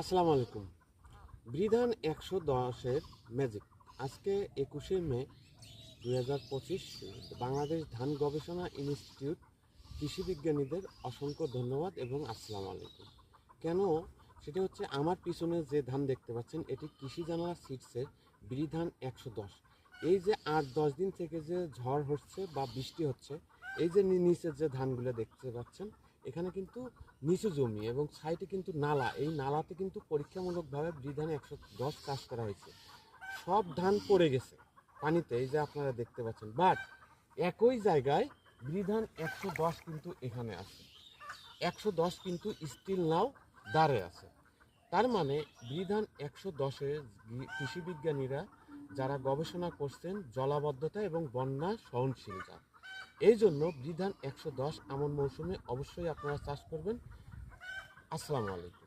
আসসালামু আলাইকুম। বিধান একশো দশের ম্যাজিক আজকে একুশে মে দুই হাজার পঁচিশ, বাংলাদেশ ধান গবেষণা ইনস্টিটিউট কৃষি বিজ্ঞানীদের অসংখ্য ধন্যবাদ এবং আসসালামু আলাইকুম। কেন? সেটা হচ্ছে আমার পিছনে যে ধান দেখতে পাচ্ছেন, এটি কৃষি জানালা সিটসের বিধান একশো দশ। এই যে আট দশ দিন থেকে যে ঝড় হচ্ছে বা বৃষ্টি হচ্ছে, এই যে নিচের যে ধানগুলো দেখতে পাচ্ছেন এখানে কিন্তু নিচু জমি এবং সাইডে কিন্তু নালা। এই নালাতে কিন্তু পরীক্ষামূলকভাবে বিধান একশো দশ চাষ করা হয়েছে। সব ধান পড়ে গেছে পানিতে, এই যে আপনারা দেখতে পাচ্ছেন। বাট একই জায়গায় বিধান একশো দশ কিন্তু এখানে আছে। একশো দশ কিন্তু স্টিল নাও দাঁড়ে আছে। তার মানে বিধান একশো দশে কৃষিবিজ্ঞানীরা যারা গবেষণা করছেন, জলাবদ্ধতা এবং বন্যা সহনশীল জাত এই জন্য বিধান একশো দশ আমন মৌসুমে অবশ্যই আপনারা চাষ করবেন। আসসালামু আলাইকুম।